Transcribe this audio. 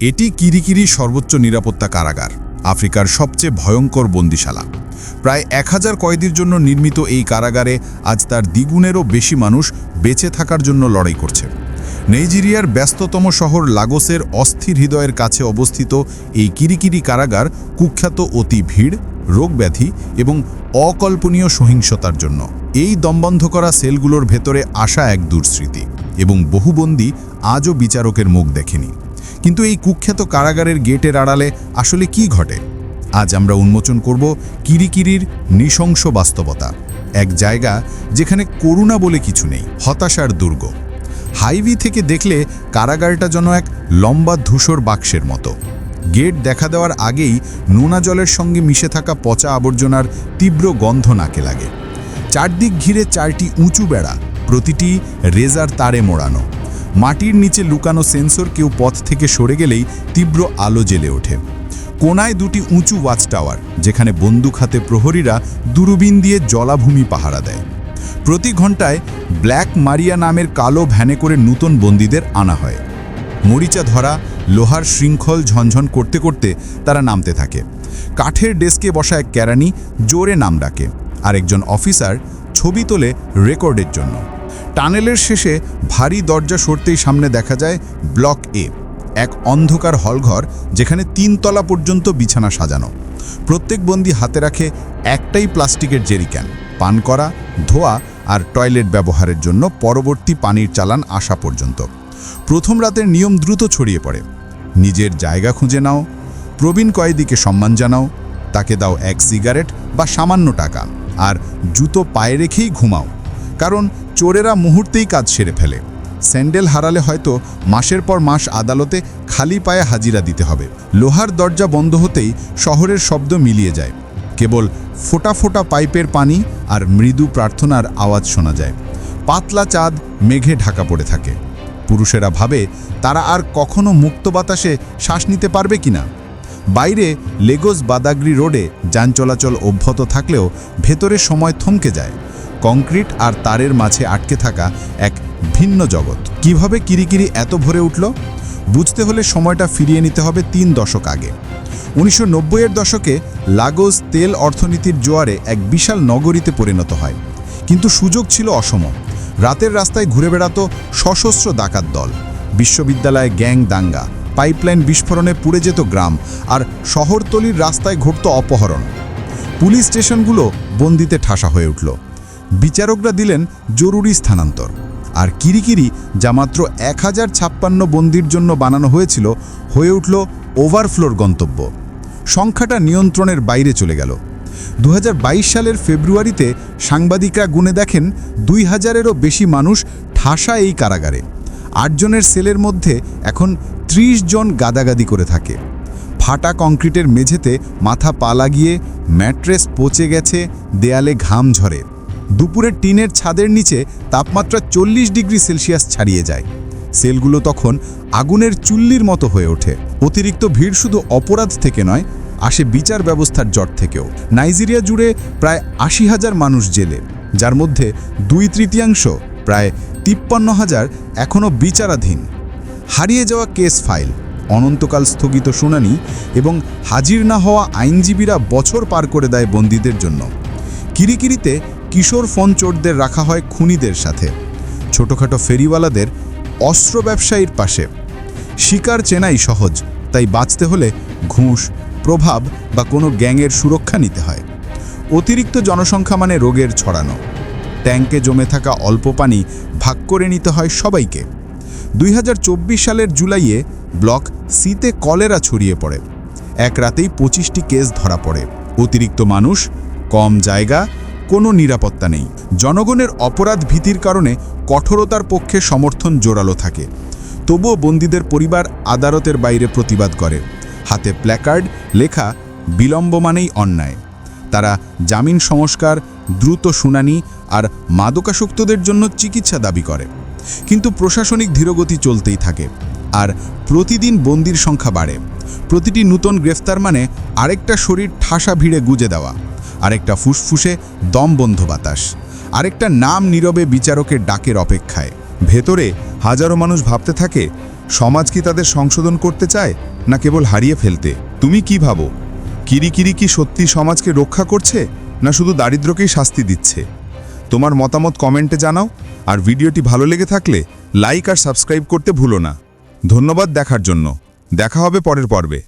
এটি কিরিকিরি সর্বোচ্চ নিরাপত্তা কারাগার, আফ্রিকার সবচেয়ে ভয়ঙ্কর বন্দিশালা। প্রায় এক হাজার কয়েদির জন্য নির্মিত এই কারাগারে আজ তার দ্বিগুণেরও বেশি মানুষ বেঁচে থাকার জন্য লড়াই করছে। নাইজেরিয়ার ব্যস্ততম শহর লাগোসের অস্থির হৃদয়ের কাছে অবস্থিত এই কিরিকিরি কারাগার কুখ্যাত অতি ভিড় রোগব্যাধি এবং অকল্পনীয় সহিংসতার জন্য। এই দমবন্ধ করা সেলগুলোর ভেতরে আসা এক দুঃস্মৃতি এবং বহুবন্দী আজও বিচারকের মুখ দেখেনি। কিন্তু এই কুখ্যাত কারাগারের গেটের আড়ালে আসলে কি ঘটে? আজ আমরা উন্মোচন করব কিরিকিরির নৃশংস বাস্তবতা। এক জায়গা যেখানে করুণা বলে কিছু নেই, হতাশার দুর্গ। হাইভি থেকে দেখলে কারাগারটা যেন এক লম্বা ধূসর বাক্সের মতো। গেট দেখা দেওয়ার আগেই নোনা জলের সঙ্গে মিশে থাকা পচা আবর্জনার তীব্র গন্ধ নাকে লাগে। চারদিক ঘিরে চারটি উঁচু বেড়া, প্রতিটি রেজার তারে মোড়ানো। মাটির নিচে লুকানো সেন্সর কেউ পথ থেকে সরে গেলেই তীব্র আলো জ্বেলে ওঠে। কোনায় দুটি উঁচু ওয়াচ টাওয়ার, যেখানে বন্দুক হাতে প্রহরীরা দূরবীন দিয়ে জলাভূমি পাহারা দেয়। প্রতি ঘন্টায় ব্ল্যাক মারিয়া নামের কালো ভ্যানে করে নূতন বন্দীদের আনা হয়। মরিচা ধরা, লোহার শৃঙ্খল ঝনঝন করতে করতে তারা নামতে থাকে। কাঠের ডেস্কে বসা এক ক্যারানি জোরে নাম ডাকে। আর একজন অফিসার ছবি তোলে রেকর্ডের জন্য। টানেলের শেষে ভারী দরজা সরতেই সামনে দেখা যায় ব্লক এ, এক অন্ধকার হলঘর যেখানে তিন তলা পর্যন্ত বিছানা সাজানো। প্রত্যেক বন্দি হাতে রাখে একটাই প্লাস্টিকের জেরিক্যান, পান করা, ধোয়া আর টয়লেট ব্যবহারের জন্য পরবর্তী পানির চালান আসা পর্যন্ত। প্রথম রাতের নিয়ম দ্রুত ছড়িয়ে পড়ে। নিজের জায়গা খুঁজে নাও, প্রবীণ কয়েদিকে সম্মান জানাও, তাকে দাও এক সিগারেট বা সামান্য টাকা, আর জুতো পায়ে রেখেই ঘুমাও। কারণ চোরেরা মুহূর্তেই কাজ সেরে ফেলে। স্যান্ডেল হারালে হয়তো মাসের পর মাস আদালতে খালি পায়ে হাজিরা দিতে হবে। লোহার দরজা বন্ধ হতেই শহরের শব্দ মিলিয়ে যায়। কেবল ফোটা ফোটা পাইপের পানি আর মৃদু প্রার্থনার আওয়াজ শোনা যায়। পাতলা চাঁদ মেঘে ঢাকা পড়ে থাকে। পুরুষেরা ভাবে, তারা আর কখনো মুক্ত বাতাসে শ্বাস নিতে পারবে কিনা বাইরে লেগোস বাদাগ্রি রোডে যান চলাচল অভ্যত থাকলেও ভেতরে সময় থমকে যায়। কংক্রিট আর তারের মাঝে আটকে থাকা এক ভিন্ন জগৎ। কীভাবে কিরিকিরি এত ভরে উঠল? বুঝতে হলে সময়টা ফিরিয়ে নিতে হবে তিন দশক আগে। উনিশশো এর দশকে লাগোস তেল অর্থনীতির জোয়ারে এক বিশাল নগরীতে পরিণত হয়। কিন্তু সুযোগ ছিল অসম। রাতের রাস্তায় ঘুরে বেড়াতো সশস্ত্র ডাকাত দল। বিশ্ববিদ্যালয়ে গ্যাং দাঙ্গা, পাইপলাইন বিস্ফোরণে পুড়ে যেত গ্রাম আর শহরতলির রাস্তায় ঘটত অপহরণ। পুলিশ স্টেশনগুলো বন্দিতে ঠাসা হয়ে উঠল। বিচারকরা দিলেন জরুরি স্থানান্তর। আর কিরিকিরি যা মাত্র এক হাজার ছাপ্পান্ন বন্দির জন্য বানানো হয়েছিল, হয়ে উঠল ওভারফ্লোর গন্তব্য। সংখ্যাটা নিয়ন্ত্রণের বাইরে চলে গেল। দু হাজার বাইশ সালের ফেব্রুয়ারিতে সাংবাদিকরা গুনে দেখেন দুই হাজারেরও বেশি মানুষ ঠাসা এই কারাগারে। আটজনের সেলের মধ্যে এখন ৩০ জন গাদাগাদি করে থাকে। ফাটা কংক্রিটের মেঝেতে মাথা পা লাগিয়ে ম্যাট্রেস পচে গেছে, দেয়ালে ঘাম ঝরে। দুপুরের টিনের ছাদের নিচে তাপমাত্রা চল্লিশ ডিগ্রি সেলসিয়াস ছাড়িয়ে যায়। সেলগুলো তখন আগুনের চুল্লির মতো হয়ে ওঠে। অতিরিক্ত ভিড় শুধু অপরাধ থেকে নয়, আসে বিচার ব্যবস্থার জট থেকেও। নাইজেরিয়া জুড়ে প্রায় আশি হাজার মানুষ জেলে, যার মধ্যে দুই তৃতীয়াংশ প্রায় তিপ্পান্ন হাজার এখনও বিচারাধীন। হারিয়ে যাওয়া কেস ফাইল, অনন্তকাল স্থগিত শুনানি এবং হাজির না হওয়া আইনজীবীরা বছর পার করে দেয় বন্দীদের জন্য। কিরিকিরিতে কিশোর ফোন চোরদের রাখা হয় খুনিদের সাথে। ছোটোখাটো ফেরিওয়ালাদের অস্ত্র ব্যবসায়ীর পাশে। শিকার চেনাই সহজ, তাই বাঁচতে হলে ঘুষ, প্রভাব বা কোনো গ্যাংয়ের সুরক্ষা নিতে হয়। অতিরিক্ত জনসংখ্যা মানে রোগের ছড়ানো। ট্যাঙ্কে জমে থাকা অল্প পানি ভাগ করে নিতে হয় সবাইকে। দুই হাজার চব্বিশ সালের জুলাইয়ে ব্লক সিতে কলেরা ছড়িয়ে পড়ে। এক রাতেই পঁচিশটি কেস ধরা পড়ে। অতিরিক্ত মানুষ, কম জায়গা কোনো নিরাপত্তা নেই। জনগণের অপরাধ ভীতির কারণে কঠোরতার পক্ষে সমর্থন জোরালো থাকে। তবুও বন্দীদের পরিবার আদালতের বাইরে প্রতিবাদ করে। হাতে প্ল্যাকার্ড, লেখা, বিলম্ব মানেই অন্যায়। তারা জামিন সংস্কার, দ্রুত শুনানি আর মাদকাসক্তদের জন্য চিকিৎসা দাবি করে। কিন্তু প্রশাসনিক ধীরগতি চলতেই থাকে। আর প্রতিদিন বন্দির সংখ্যা বাড়ে। প্রতিটি নূতন গ্রেফতার মানে আরেকটা শরীর ঠাসা ভিড়ে গুজে দেওয়া। আরেকটা ফুসফুসে দমবন্ধ বাতাস। আরেকটা নাম নীরবে বিচারকের ডাকের অপেক্ষায়। ভেতরে হাজারো মানুষ ভাবতে থাকে, সমাজ কি তাদের সংশোধন করতে চায় না কেবল হারিয়ে ফেলতে? তুমি কি ভাবো? কিরিকিরি কি সত্যি সমাজকে রক্ষা করছে না শুধু দারিদ্র্যকেই শাস্তি দিচ্ছে? তোমার মতামত কমেন্টে জানাও, আর ভিডিওটি ভালো লেগে থাকলে লাইক আর সাবস্ক্রাইব করতে ভুলো না। ধন্যবাদ দেখার জন্য। দেখা হবে পরের পর্বে।